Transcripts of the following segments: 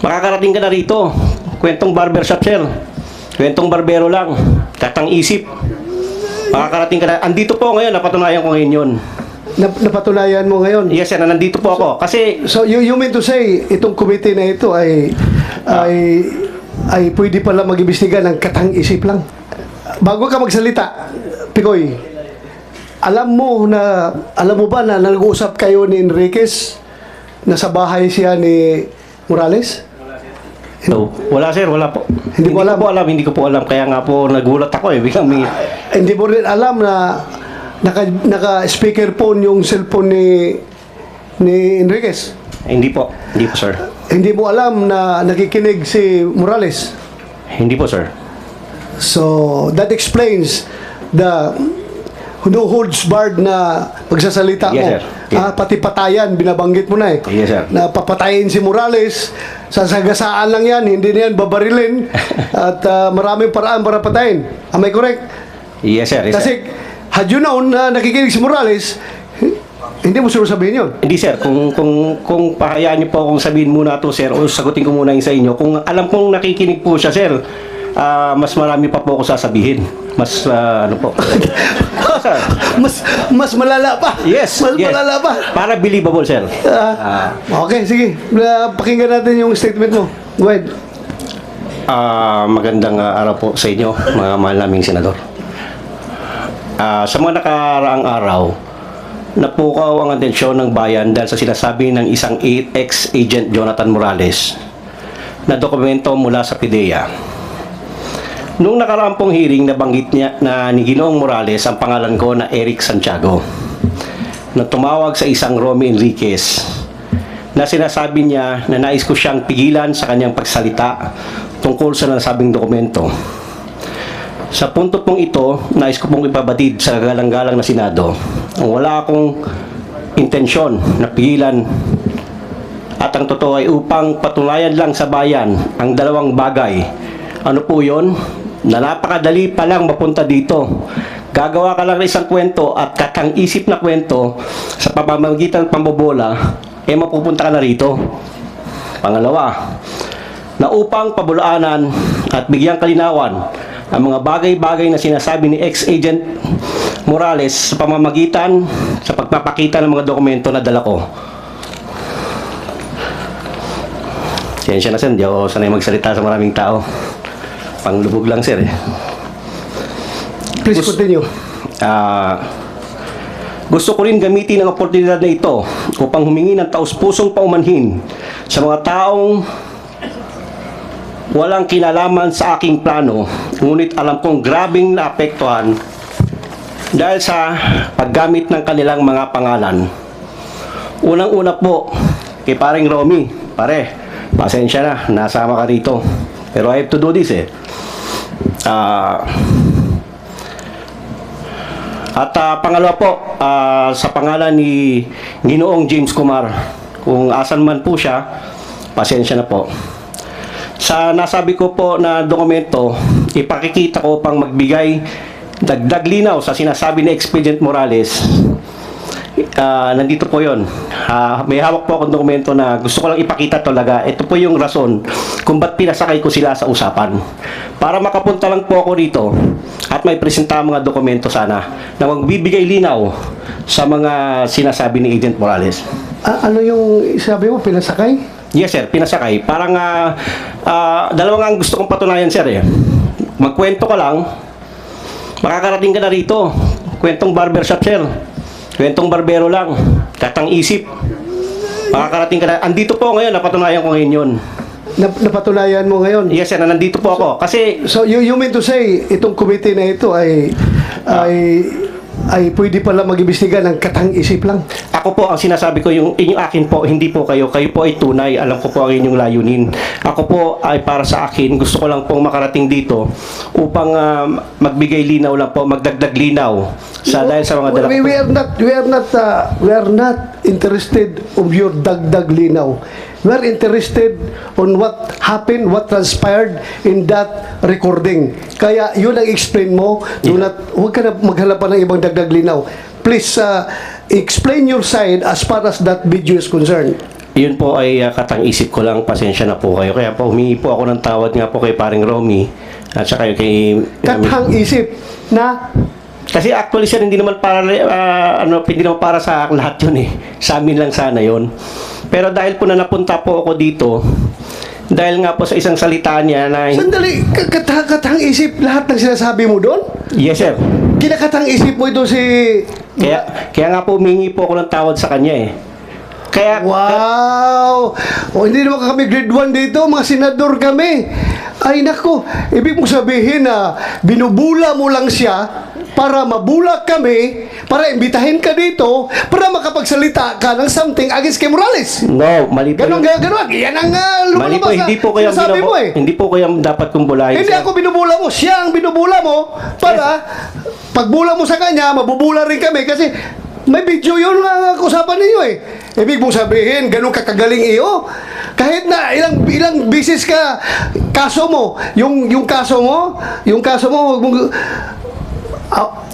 Makakarating ka na rito. Kwentong barbershop, sir. Kwentong barbero lang. Katang isip. Makakarating ka na. Andito po ngayon, napatunayan ko ngayon yun. Nap- napatunayan mo ngayon. Yes, sir, na nandito po ako. Kasi, So you, you mean to say itong committee na ito ay ay ay pwede pala mag-imbestiga ng katang-isip lang. Bago ka magsalita, Picoy, alam mo na alam mo ba na nag-uusap kayo ni Enriquez na sa bahay siya ni Morales? no, wala sir, wala po. Hindi alam? ko po alam, hindi ko po alam. Kaya nga po nagulat ako eh. Biglang may... Hindi mo rin alam na naka, naka speakerphone yung cellphone ni ni Enriquez. Hindi po. Hindi po, sir. Hindi mo alam na nakikinig si Morales. Hindi po, sir. So, that explains the no holds barred na pagsasalita mo. Yes, sir. Yes. Ah, pati patayan, binabanggit mo na eh. Yes, sir. Na papatayin si Morales, sasagasaan lang yan, hindi na yan babarilin, at ah, maraming paraan para patayin. Am I correct? Yes, sir. Yes, Kasi, sir. had you known na nakikinig si Morales, hindi mo siguro sabihin yun. Hindi sir, kung kung kung pahayaan niyo po akong sabihin muna to sir o sagutin ko muna yung sa inyo. Kung alam kong nakikinig po siya sir, ah, mas marami pa po ako sasabihin. Mas ah, ano po. sir. Mas mas malala pa. Yes. Mas yes. malala pa. Para believable sir. Ah, okay, sige. Ah, pakinggan natin yung statement mo. Go ahead. Ah, magandang ah, araw po sa inyo, mga mahal naming senador. Ah, sa mga nakaraang araw, napukaw ang atensyon ng bayan dahil sa sinasabi ng isang ex-agent Jonathan Morales na dokumento mula sa PIDEA. Noong nakaraang pong hearing, nabanggit niya na ni Ginoong Morales ang pangalan ko na Eric Santiago na tumawag sa isang Romy Enriquez na sinasabi niya na nais ko siyang pigilan sa kanyang pagsalita tungkol sa nasabing dokumento. Sa punto pong ito, nais ko pong ipabatid sa galang-galang na Senado ang wala akong intensyon na pigilan at ang totoo ay upang patunayan lang sa bayan ang dalawang bagay. Ano po yon? Na napakadali pa lang mapunta dito. Gagawa ka lang ng isang kwento at katang-isip na kwento sa pamamagitan ng pambobola, eh mapupunta ka na rito. Pangalawa, na upang pabulaanan at bigyang kalinawan ang mga bagay-bagay na sinasabi ni ex-agent Morales sa pamamagitan sa pagpapakita ng mga dokumento na dala ko. Siyensya na sir, di ako sanay magsalita sa maraming tao. Panglubog lang sir eh. Please Gusto- continue. Ah, gusto ko rin gamitin ang oportunidad na ito upang humingi ng taus-pusong paumanhin sa mga taong walang kinalaman sa aking plano, ngunit alam kong grabing naapektuhan dahil sa paggamit ng kanilang mga pangalan. Unang-una po, kay paring Romy, pare, pasensya na, nasama ka rito. Pero I have to do this eh. Ah, at ah, pangalawa po, ah, sa pangalan ni Ginoong James Kumar, kung asan man po siya, pasensya na po. Sa nasabi ko po na dokumento, ipakikita ko pang magbigay dagdag linaw sa sinasabi ni Expedient Morales. Ah, nandito po yon. Ah, may hawak po akong dokumento na gusto ko lang ipakita talaga. Ito po yung rason kung ba't pinasakay ko sila sa usapan. Para makapunta lang po ako rito at may presenta mga dokumento sana na magbibigay linaw sa mga sinasabi ni Agent Morales. Ah, ano yung sabi mo, pinasakay? Yes sir, pinasakay. Parang ah ah, dalawa nga ang gusto kong patunayan sir eh. Magkwento ka lang, makakarating ka na rito. Kwentong barbershop sir. Kwentong barbero lang. Katang isip. Makakarating ka na. Andito po ngayon, napatunayan ko ngayon yun. Nap- napatunayan mo ngayon. Yes sir, na nandito po ako. Kasi So you, you mean to say itong committee na ito ay ay ay pwede pala mag-imbestiga ng katang-isip lang? Ako po ang sinasabi ko yung inyong akin po, hindi po kayo. Kayo po ay tunay. Alam ko po ang inyong layunin. Ako po ay para sa akin, gusto ko lang pong makarating dito upang ah, magbigay linaw lang po, magdagdag linaw sa dahil sa mga dala we, we are not we are not uh, we are not interested of your dagdag linaw. We are interested on what happened, what transpired in that recording. Kaya yun ang explain mo. Do not, huwag ka na maghanap pa ng ibang dagdag linaw. Please uh, explain your side as far as that video is concerned. Yun po ay uh, katang-isip ko lang, pasensya na po kayo. Kaya po humingi po ako ng tawad nga po kay paring Romy at saka kay... Katang isip na Kasi actually sir, hindi naman para ah, ano, hindi naman para sa lahat 'yun eh. Sa amin lang sana 'yon. Pero dahil po na napunta po ako dito, dahil nga po sa isang salita niya na Sandali, ka- katang, isip lahat ng sinasabi mo doon? Yes sir. Kinakatang isip mo ito si... Kaya kaya nga po humingi po ako ng tawad sa kanya eh. Kaya Wow! O hindi naman kami grade 1 dito, mga senador kami. Ay nako, ibig mong sabihin na binubula mo lang siya para mabula kami, para imbitahin ka dito, para makapagsalita ka ng something against kay Morales. no, mali po. Ganon, yun. ganon. Yan ang uh, Mali po, lumalabas hindi po kayo sinasabi mo eh. hindi po kayo dapat kong bulahin. Hindi ako binubula mo, siya ang binubula mo para pagbula mo sa kanya, mabubula rin kami kasi may video yun nga usapan ninyo eh. Ibig mong sabihin, ganun kakagaling iyo. Kahit na ilang ilang bisis ka kaso mo, yung yung kaso mo, yung kaso mo, huwag mong Ah,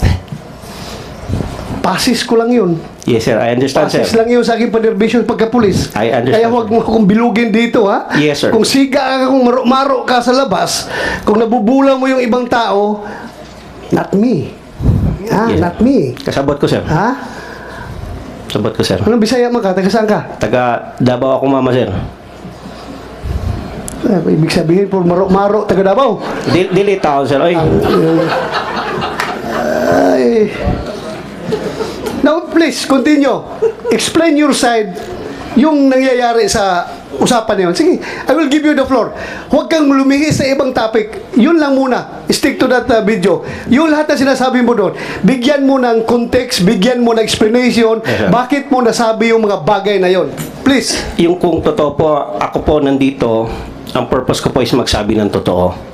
pasis ko lang yun. Yes sir, I understand sir. Pasis lang yun sa aking panerbisyon pagkapulis. I understand, Kaya huwag mo akong bilugin dito, ha? Yes, sir. Kung siga ka, kung maro-maro ka sa labas, kung nabubula mo yung ibang tao, not me. Ha? Yes. Not me. Kasabot ko sir. Ha? Kasabot ko sir. Anong Bisaya man ka? Taga saan ka? Taga Davao ako mama sir. Eh, ibig sabihin, puro maro-maro, taga Davao. Dil dili tao sir. Oy. Ay. Now, please, continue. Explain your side yung nangyayari sa usapan na yun. Sige, I will give you the floor. Huwag kang lumihis sa ibang topic. Yun lang muna. Stick to that uh, video. Yung lahat na sinasabi mo doon, bigyan mo ng context, bigyan mo ng explanation, Yes, bakit mo nasabi yung mga bagay na yon. Please. Yung kung totoo po, ako po nandito, ang purpose ko po is magsabi ng totoo.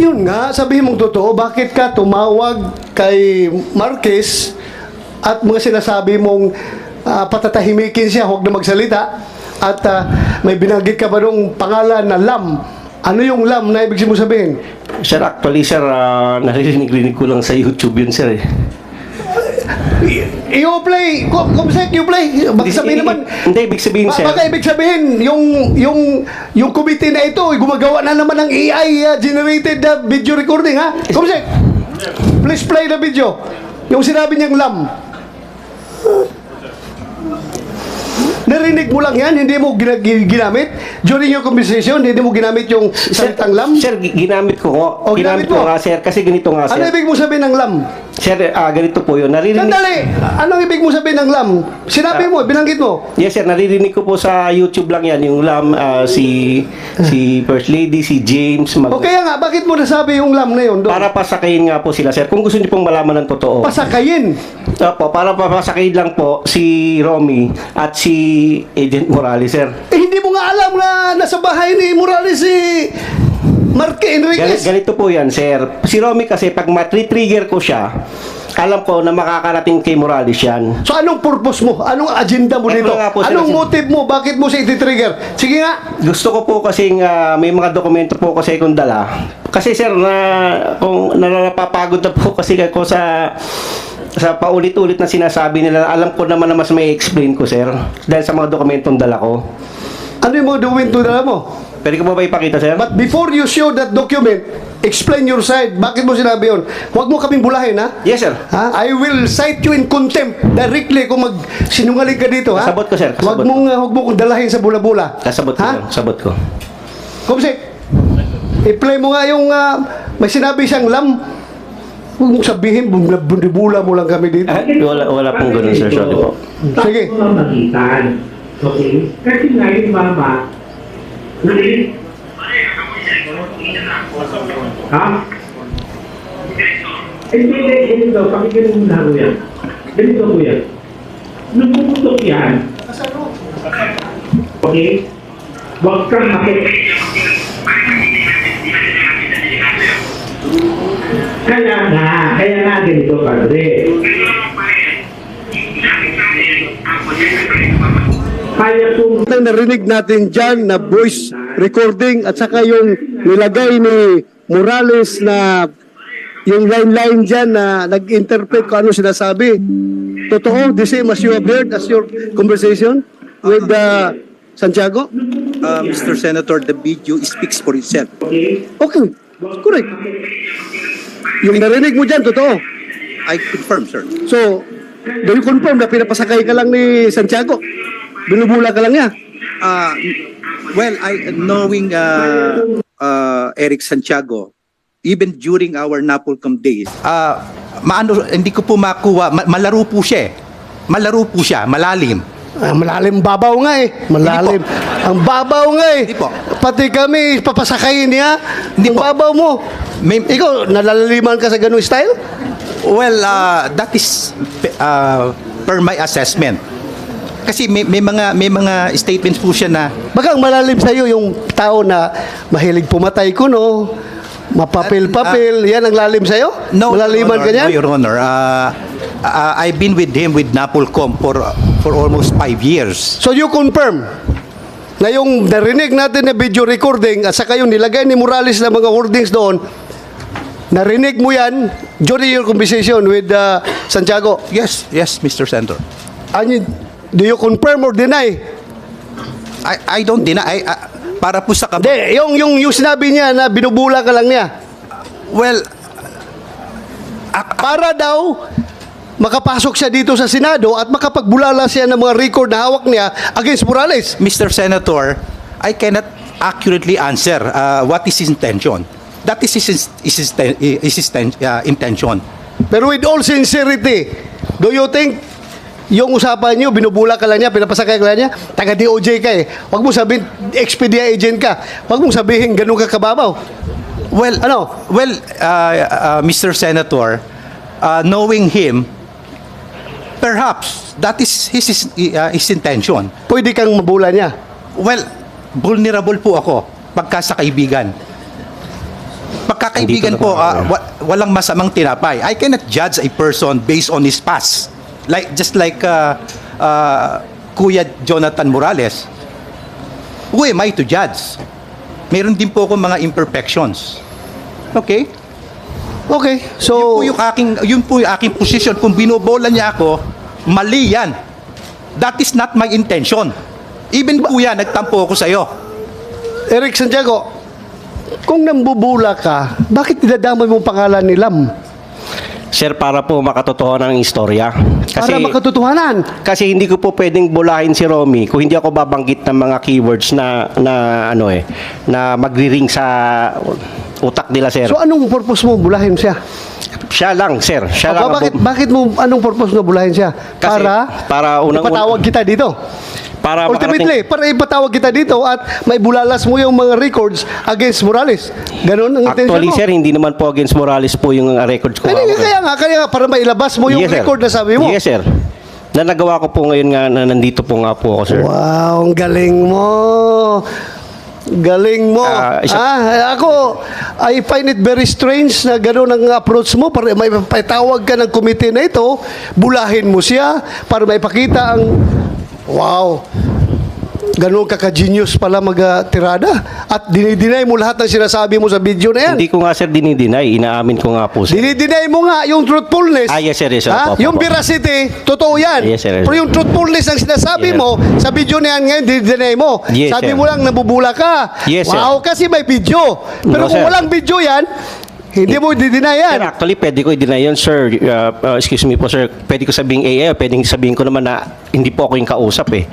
Yun nga, sabihin mong totoo, bakit ka tumawag kay Marquez at mga sinasabi mong ah, patatahimikin siya, huwag na magsalita at ah, may binanggit ka ba nung pangalan na Lam? Ano yung Lam na ibig mo sabihin? Sir, actually sir, ah, naririnig-rinig ko lang sa YouTube yun sir eh. You play, kung kumsek, you play. Baka sabihin naman, Hindi, ibig sabihin sir. baka ibig sabihin, yung, yung, yung committee na ito, ay gumagawa na naman ng AI uh, generated uh, video recording, ha? Kumsek, please play the video. Yung sinabi niyang lam. Narinig mo lang yan, hindi mo gina- gi- ginamit. During your conversation, hindi mo ginamit yung salitang lam. Sir, gi- ginamit ko nga. O, ginamit ginamit ko mo. nga sir, kasi ganito nga Ano sir. ibig mo sabihin ng lam? Sir, ah, ganito po yun. Naririnig, Sandali! Anong ibig mo sabihin ng lam? Sinabi mo, binanggit mo. Yes sir, naririnig ko po sa YouTube lang yan. Yung lam, ah, si, si First Lady, si James. Mag, O kaya nga, bakit mo nasabi yung lam na yun doon? Para pasakayin nga po sila sir. Kung gusto niyo pong malaman ng totoo. Pasakayin. Opo, para papasakayin lang po si Romy at si Agent Morales, sir. Eh, hindi mo nga alam na nasa bahay ni Morales si Marque Gal- Enriquez. ganito po yan, sir. Si Romy kasi, pag matri-trigger ko siya, alam ko na makakarating kay Morales yan. So anong purpose mo? Anong agenda mo Eto dito? nga po, sir, Anong kasi- motive mo? Bakit mo siya iti-trigger? Sige nga. Gusto ko po kasi may mga dokumento po kasi kung dala. Kasi sir, na, kung napapagod na po kasi ako sa sa paulit-ulit na sinasabi nila, alam ko naman na mas may explain ko, sir. Dahil sa mga dokumentong dala ko. Ano yung mga dokumento na mo? Pwede ko ba ba ipakita, sir? But before you show that document, explain your side. Bakit mo sinabi yun? Huwag mo kaming bulahin, ha? yes, sir. Ha? I will cite you in contempt directly kung mag sinungaling ka dito, ha? Kasabot ko, sir. Huwag Kasabot mong, uh, huwag mo kong dalahin sa bula-bula. Kasabot ko, Ha? sir. Kasabot ko. Kumsik, i-play mo nga yung ah, may sinabi siyang lam. Huwag mong sabihin, bunibula mo lang kami dito. Ah, wala, wala pong ganun, sir. Sorry po. Sige. Sa magitan. Okay? Kasi nga yung mama, really? Ha? Hindi, hindi, ganito. Pakinggan mo na kuya. Ganito kuya. Nung pumutok yan, okay? Huwag kang makik... Kaya nga, kaya nga ganito, padre. Kaya kung Ang narinig natin dyan na voice recording at saka yung nilagay ni Morales na yung line-line dyan na nag-interpret kung ano sinasabi. Totoo, the same as you have heard as your conversation with the Santiago? Uh, Mr. Senator, the video speaks for itself. Okay? Okay, correct. Yung narinig mo dyan, totoo. I confirm, sir. So, do you confirm na pinapasakay ka lang ni Santiago? Binubula ka lang niya? Uh, well, I knowing uh, uh, Eric Santiago, even during our Napolcom days, uh, maano, hindi ko po makuha, ma- malaro po siya eh. Malaro po siya, malalim. Ah, malalim babaw nga eh. Malalim. Ang babaw nga eh. Hindi po. Pati kami, papasakayin niya. Hindi babaw mo. May- Ikaw, nalalaliman ka sa ganung style? Well, uh, that is uh, per my assessment. Kasi may, may mga may mga statements po siya na Baka ang malalim sa'yo yung tao na mahilig pumatay ko, no? Mapapil-papil. Yan ang lalim sa'yo? Malaliman Your ka niyan? Honor, No, Your Honor, uh, uh, I've been with him with Napolcom for for almost five years. So you confirm na yung narinig natin na video recording at saka yung nilagay ni Morales na mga wordings doon, narinig mo yan during your conversation with uh, Santiago. Yes, yes, Mr. Senator. Ano, do you confirm or deny? I I don't deny I, uh, para po sa kab- Hindi, yung, yung, yung sinabi niya na binubula ka lang niya. Well, Para daw makapasok siya dito sa Senado at makapagbulala siya ng mga record na hawak niya against Morales. Mr. Senator, I cannot accurately answer uh, what is his intention. That is his, his, his, his, his uh, intention. Pero with all sincerity, do you think yung usapan niyo, binubula ka lang niya, pinapasakay ka lang niya, taga DOJ ka eh. Huwag mo sabihin, Expedia agent ka. Huwag mong sabihin, ganun ka kababaw. Well, Ano? Well, uh, uh, Mr. Senator, uh, knowing him, perhaps that is his his, uh, his intention. Pwede kang mabula niya. Well, vulnerable po ako pagka sa kaibigan. Pagkakaibigan po, ah, wa- walang masamang tinapay. I cannot judge a person based on his past. Like just like uh, uh, Kuya Jonathan Morales. Who am I to judge? Meron din po ako mga imperfections. Okay? Okay, Yun so... po yung aking yun po yung aking position kung binobola niya ako, mali yan. That is not my intention. Even po yan, nagtampo ako sa iyo. Eric Santiago, kung nambubula ka, bakit dinadamay mo ang pangalan ni Lam? Sir, para po makatotohanan ng istorya. Kasi, Para makatotohanan. kasi hindi ko po pwedeng bulahin si Romy kung hindi ako babanggit ng mga keywords na, na ano eh, na magriring sa utak nila, sir. So anong purpose mo bulahin siya? siya lang, sir. Siya lang. Ang bakit, bu- bakit mo, anong purpose mo bulahin siya? Kasi para, para unang- ipatawag kita dito. para Ultimately, para ipatawag kita dito at may bulalas mo yung mga records against Morales. Ganon ang intention Actually, mo. sir, hindi naman po against Morales po yung uh, records ko. Kaya, kaya nga, kaya nga, para mailabas mo yung Yes, sir. record na sabi mo. Yes, sir. Na nagawa ko po ngayon nga na nandito po nga po ako, sir. Wow, ang galing mo. Galing mo. Ah, isa- ah, ako, I find it very strange na gano'n ang approach mo. Para may patawag ka ng komite na ito, bulahin mo siya para may pakita ang, wow, gano'n ka ka-genius pala mag-tirada. At dinidinay mo lahat ng sinasabi mo sa video na yan. Hindi ko nga, sir, dinideny. Inaamin ko nga po, sir. Dinidinay mo nga yung truthfulness. Ah, yes, sir, yes, sir. Ha? Opo, Yung opo. veracity, totoo yan. Yes, sir, Pero yung truthfulness ang sinasabi Yes, mo, sa video na yan ngayon, dinidinay mo. Yes, Sabi sir. mo lang, nabubula ka. Yes, sir. wow, kasi may video. Pero No, kung sir. walang video yan, hindi mo didinay yan. Sir, actually, pwede ko i-deny yun, sir. Uh, uh, excuse me po, sir. Pwede ko sabihin AA, pwede sabihin ko naman na hindi po ako yung kausap eh.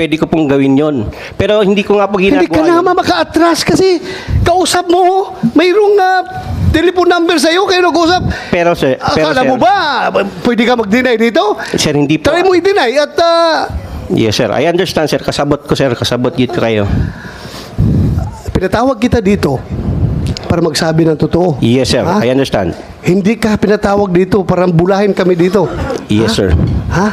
Pwede ko pong gawin yon. Pero hindi ko nga po ginagawa Hindi ka naman maka-atras kasi kausap mo, mayroong uh, telephone number sa'yo, kayo nag-usap. Pero, sir, pero, Akala sir, mo ba, pwede ka mag-deny dito? Sir, hindi po. Try mo i-deny at uh, Yes, sir. I understand, sir. Kasabot ko, sir. Kasabot git kayo. pinatawag kita dito para magsabi ng totoo. Yes, sir. Ha? I understand. Hindi ka pinatawag dito para bulahin kami dito. Yes, sir. Ha?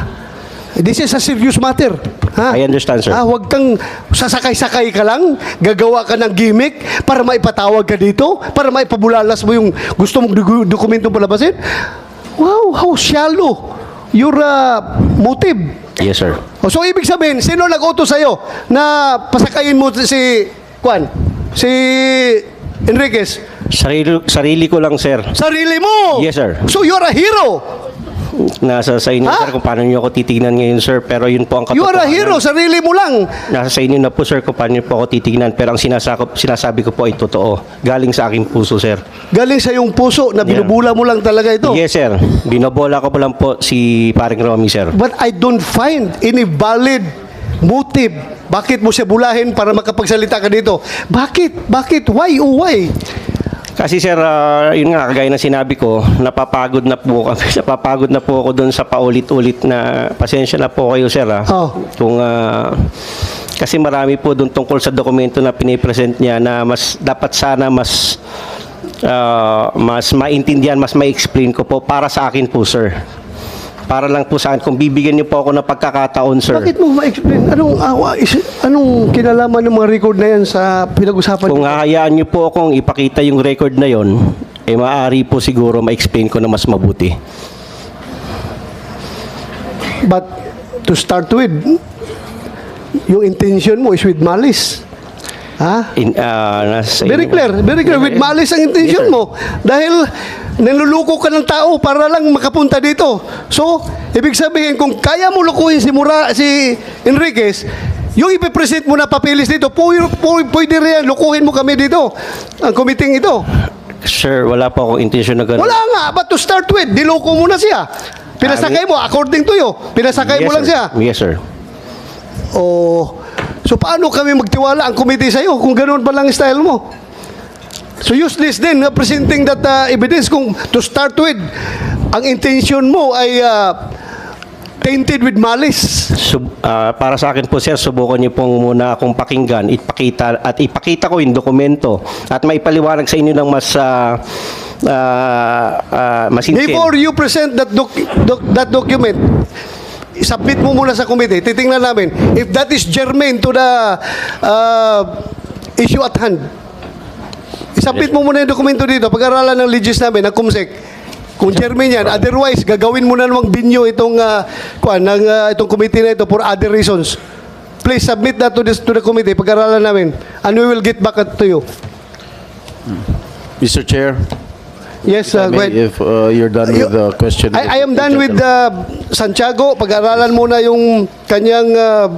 This is a serious matter. Ha? I understand, sir. Ha? Huwag kang sasakay-sakay ka lang, gagawa ka ng gimmick para maipatawag ka dito, para maipabulalas mo yung gusto mong doku- dokumentong palabasin. Wow, how shallow your uh, motive. Yes, sir. O, so, ibig sabihin, sino nag-utos sa'yo na pasakayin mo si, Juan, si Enriquez? Sarili, sarili ko lang, sir. Sarili mo! Yes, sir. So, you're a hero! Nasa sa inyo, Ha? sir, kung paano nyo ako titignan ngayon, sir. Pero yun po ang You are a katotohanan. hero, sarili mo lang. Nasa sa inyo na po, sir, kung paano nyo po ako titignan. Pero ang sinasakop, sinasabi ko po ay totoo. Galing sa aking puso, sir. Galing sa iyong puso na Yeah. binubula mo lang talaga ito. Yes, sir. Binobola ko po lang po si paring Romy, sir. But I don't find any valid motive. Bakit mo siya bulahin para makapagsalita ka dito? Bakit? Bakit? Why? Oh, why? Kasi sir, ah, yun nga, kagaya na sinabi ko, napapagod na po kami. napapagod na po ako doon sa paulit-ulit na pasensya na po kayo, sir. ah. Oh. Kung, ah, kasi marami po doon tungkol sa dokumento na pinipresent niya na mas dapat sana mas ah, mas maintindihan, mas ma-explain ko po para sa akin po, sir. Para lang po sa akin, kung bibigyan niyo po ako ng pagkakataon, sir. Bakit mo ma-explain? Anong, awa, is, anong kinalaman ng mga record na yan sa pinag-usapan? Kung hahayaan niyo po akong ipakita yung record na yon, eh maaari po siguro ma-explain ko na mas mabuti. But to start with, yung intention mo is with malice. Ha? In, ah, nasa Very clear, very clear. With malice ang intention mo. Dahil niluluko ka ng tao para lang makapunta dito. So, ibig sabihin, kung kaya mo lukuhin si Mura, si Enriquez, yung ipipresent mo na papilis dito, pwede, pwede rin yan, lukuhin mo kami dito. Ang committee ito. Sir, wala po akong intention na gano'n. Wala nga, but to start with, diloko mo na siya. Pinasakay mo, according to you, pinasakay mo Yes, lang sir. siya. Yes, sir. Oh, so paano kami magtiwala ang committee sa'yo kung ganoon pa lang style mo? So useless din na presenting that uh, evidence kung to start with, ang intention mo ay uh, tainted with malice. Sub, ah, para sa akin po, sir, subukan niyo pong muna akong pakinggan, ipakita, at ipakita ko yung dokumento at maipaliwanag sa inyo ng mas uh, masinsin. Before you present that, doc- doc- that document, submit mo muna sa committee. Titingnan namin if that is germane to the uh, issue at hand. Isubmit mo muna yung dokumento dito. Pag-aralan ng legis namin, ng CUMSEC. Kung germane yan, otherwise, gagawin mo na namang binyo itong, uh, kuan, ng, uh, itong committee na ito for other reasons. Please submit that to, this, to the committee. Pag-aralan namin. And we will get back to you. Mr. Chair, Yes, uh, I mean, if uh, you're done with the question. I, I am done with uh, Santiago. Pag-aralan mo na yung kanyang uh,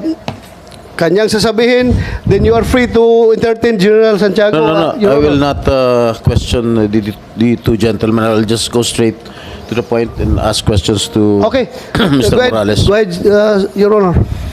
kanyang sasabihin, then you are free to entertain General Santiago. No, no, no. uh, Your I will not uh, question the, the two gentlemen. I'll just go straight to the point and ask questions to Okay. Mr. Go ahead, Morales. Go ahead, uh, Your Honor.